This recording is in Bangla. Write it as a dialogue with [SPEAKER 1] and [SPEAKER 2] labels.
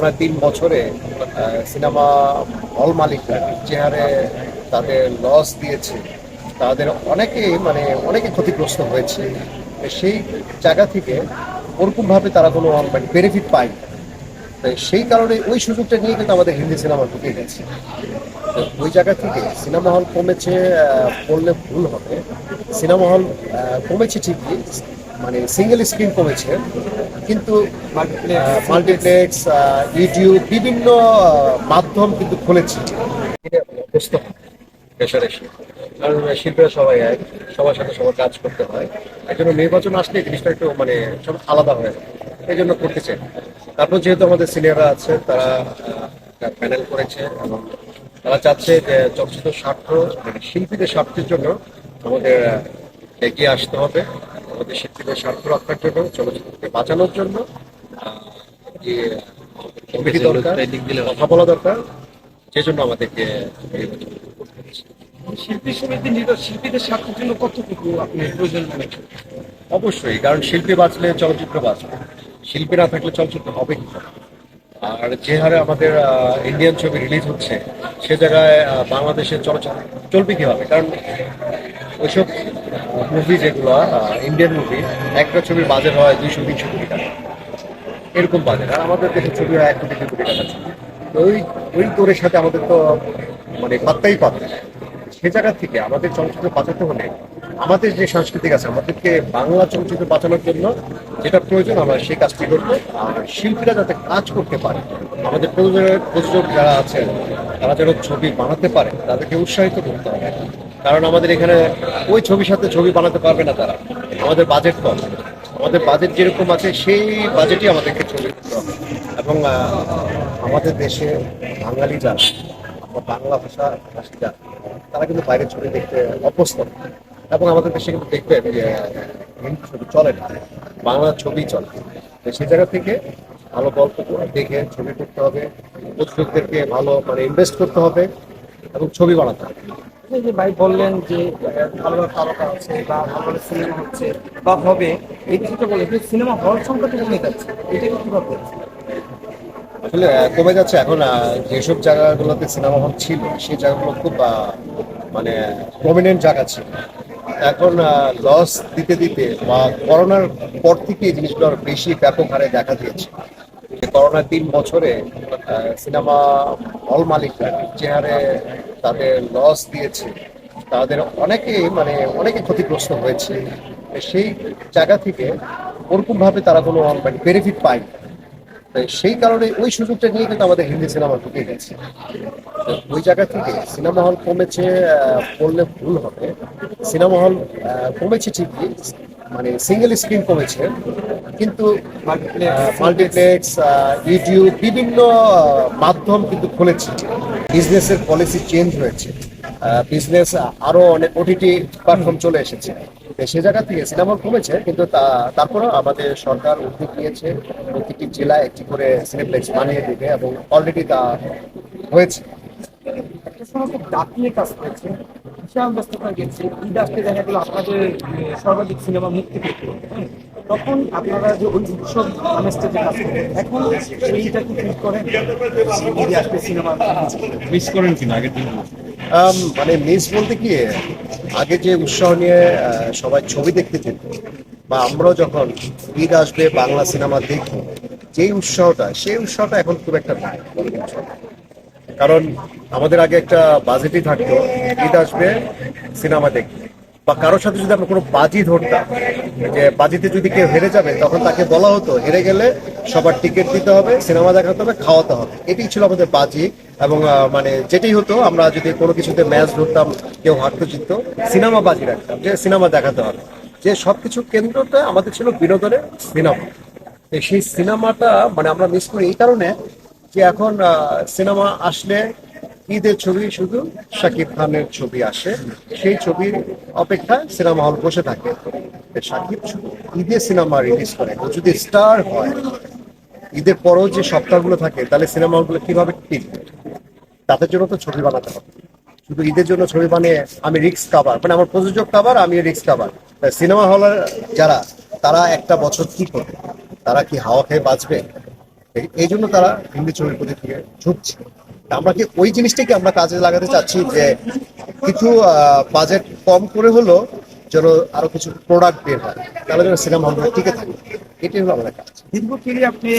[SPEAKER 1] করোনার তিন বছরে সিনেমা হল মালিকরা যে হারে তাদের লস দিয়েছে। তাদের অনেকেই মানে অনেকে ক্ষতিগ্রস্ত হয়েছে। সেই জায়গা থেকে ওরকমভাবে তারা কোনো মানে বেনিফিট পায়নি। তাই সেই কারণে ওই সুযোগটা নিয়ে কিন্তু আমাদের হিন্দি সিনেমা ঢুকে গেছে। ওই জায়গা থেকে সিনেমা হল কমেছে বললে ভুল হবে। সিনেমা হল কমেছে ঠিকই। মানে সিঙ্গেল স্ক্রিন কমেছে, কিন্তু মাল্টিপ্লেক্স ইউটিউব বিভিন্ন মাধ্যম কিন্তু খুলেছে। পেশার কারণ শিল্পীরা সবাই এক, সবার সাথে সবার কাজ করতে হয়। এই জন্য নির্বাচন আসলে জিনিসটা একটু মানে সব আলাদা হয়ে যায়। এই জন্য করতে চাই তারপর যেহেতু আমাদের সিনিয়ররা আছে, তারা প্যানেল করেছে এবং তারা চাচ্ছে যে চলচ্চিত্র স্বার্থ মানে শিল্পীদের স্বার্থের জন্য আমাদের এগিয়ে আসতে হবে। আমাদের শিল্পীদের স্বার্থ রক্ষার জন্য চলচ্চিত্রকে বাঁচানোর জন্য যে কমিটি দরকার কথা বলা দরকার সেই জন্য আমাদেরকে
[SPEAKER 2] শিল্পী সমিতি শিল্পীদের স্বার্থের জন্য কতটুকু আপনি প্রয়োজন মনে
[SPEAKER 1] অবশ্যই কারণ শিল্পী বাঁচলে চলচ্চিত্র বাঁচবে। শিল্পী না থাকলে চলচ্চিত্র হবে কি? আর যে হারে আমাদের ইন্ডিয়ান ছবি রিলিজ হচ্ছে সে জায়গায় বাংলাদেশের চলচ্চিত্র চলবে কীভাবে? কারণ ওইসব মুভি যেগুলো ইন্ডিয়ান মুভি একটা ছবির বাজেট হয় দুইশো, তিনশো কোটি টাকা। এরকম বাজেট আর আমাদের দেশের ছবি হয় এক কোটি, দুই কোটি টাকা তো ওই ওই দৌড়ের সাথে আমাদের তো মানে পাত্তাই পাবে। সে জায়গা থেকে আমাদের চলচ্চিত্র বাঁচাতে হলে আমাদের যে সাংস্কৃতিক আছে, আমাদেরকে বাংলা চলচ্চিত্র বাঁচানোর জন্য যেটা প্রয়োজন, আমরা সেই কাজটি করব। আর শিল্পীরা যাতে কাজ করতে পারে, আমাদের প্রযোজক যারা আছেন, তারা যেন ছবি বানাতে পারে, তাদেরকে উৎসাহিত করতে হবে। কারণ আমাদের এখানে ওই ছবির সাথে ছবি বানাতে পারবে না তারা। আমাদের বাজেট কম। আমাদের বাজেট যেরকম আছে, সেই বাজেটই আমাদেরকে ছবি এবং আমাদের দেশে বাঙালি যারা বাংলা ভাষা, ভাষী যারা তারা কিন্তু বাইরের ছবি দেখতে অভ্যস্ত। এবং আমাদের দেশে কিন্তু দেখবে যে হিন্দি ছবি চলে না। বাংলা ছবি চলে তো সেই জায়গা থেকে ভালো গল্প দেখে ছবি করতে হবে। প্রযোজকদেরকে ভালো মানে ইনভেস্ট করতে হবে এবং ছবি বানাতে হবে।
[SPEAKER 2] এই যে ভাই বললেন যে ভালো ভালো তারকা আছে বা ভালো ভালো সিনেমা হচ্ছে বা হবে, এই বলে সিনেমা হল কমে যাচ্ছে, এটা
[SPEAKER 1] আসলে কমে যাচ্ছে। এখন যেসব জায়গাগুলোতে সিনেমা হল ছিল, সেই জায়গাগুলো খুব মানে প্রমিনেন্ট জায়গা ছিল। এখন লস দিতে দিতে বা করোনার পর থেকে জিনিসগুলো বেশি ব্যাপক হারে দেখা দিয়েছে। করোনার তিন বছরে সিনেমা হল মালিকরা যে হারে তাদের লস দিয়েছে। তাদের অনেকেই মানে অনেকে ক্ষতিগ্রস্ত হয়েছে। সেই জায়গা থেকে ওরকমভাবে তারা কোনো মানে বেনিফিট তাই সেই কারণে ওই সুযোগটা নিয়ে কিন্তু আমাদের হিন্দি সিনেমা ঢুকে গেছে। ওই জায়গা থেকে সিনেমা হল কমেছে বললে ভুল হবে। সিনেমা হল কমেছে ঠিকই। মানে সিঙ্গেল স্ক্রিন কমেছে, কিন্তু মাল্টিপ্লেক্স ইউটিউব বিভিন্ন মাধ্যম কিন্তু খুলেছে। বিজনেসের পলিসি চেঞ্জ হয়েছে। বিজনেস আরও অনেক ওটিটি প্ল্যাটফর্ম চলে এসেছে। সে জায়গা থেকে সিনেমা কমেছে, কিন্তু তা- তারপরেও আমাদের সরকার উদ্যোগ নিয়েছে প্রতিটি জেলায় একটি করে সিনেপ্লেক্স বানিয়ে দেবে এবং অলরেডি তা হয়েছে।
[SPEAKER 2] বিশাল ব্যস্ততা গেছে। ঈদ আসতে দেখা গেল আপনাদের সর্বাধিক সিনেমা মুক্তি পেত। হ্যাঁ? তখন আপনারা যে ওই উৎসব আমেজটা যে কাজ করেন এখন সেইটা কি ঠিক করেন? ঈদে আসতে সিনেমা
[SPEAKER 3] মিস করেন কিনা আগের দিন?
[SPEAKER 1] মানে মিস বলতে কি আগে যে উৎসাহ নিয়ে আহ, সবাই ছবি দেখতে যেত বা আমরাও যখন ঈদ আসবে বাংলা সিনেমা দেখব যেই উৎসাহটা সেই উৎসাহটা এখন খুব একটা নাই কারণ আমাদের আগে একটা বাজেটই থাকতো, ঈদ আসবে, সিনেমা দেখতে বা কারোর সাথে যদি আমরা কোনো বাজি ধরতাম, যে বাজিতে যদি কেউ হেরে যাবে, তখন তাকে বলা হতো, হেরে গেলে সবার টিকিট দিতে হবে, সিনেমা দেখাতে হবে, খাওয়াতে হবে। এটাই ছিল আমাদের বাজি এবং মানে যেটাই হতো, আমরা যদি কোনো কিছুতে ম্যাচ ধরতাম, কেউ হারতে জিততো, সিনেমা বাজি রাখতাম, যে সিনেমা দেখাতে হবে। যে সবকিছু কেন্দ্রটা আমাদের ছিল বিনোদনের সিনেমা। সেই সিনেমাটা মানে আমরা মিস করি এই কারণে যে এখন সিনেমা আসলে ঈদের ছবি শুধু শাকিব খানের ছবি আসে, সেই ছবির অপেক্ষায় সিনেমা হল বসে থাকে। শাকিব ঈদে সিনেমা রিলিজ করে, ও যদি স্টার হয়, ঈদের পরও যে সপ্তাহগুলো থাকে, তাহলে সিনেমা হলগুলো কীভাবে টিকবে? তাদের জন্য তো ছবি বানাতে হবে। শুধু ঈদের জন্য ছবি বানিয়ে আমি রিক্স কাবার মানে আমার প্রযোজক কাবার আমি রিক্স কাবার সিনেমা হলের যারা, তারা একটা বছর কি করবে? তারা কি হাওয়া খেয়ে বাঁচবে? এই- জন্য তারা হিন্দি ছবির প্রতি ঝুঁকছে আমরা কি ওই জিনিসটাকে আমরা কাজে লাগাতে চাচ্ছি যে কিছু বাজেট কম করে হলো যেন আরও কিছু প্রোডাক্ট বের হয়, তাহলে যেন সিনেমা হলগুলো টিকে থাকে। এটাই হলো আমাদের কাজ।
[SPEAKER 2] দীর্ঘ আপনি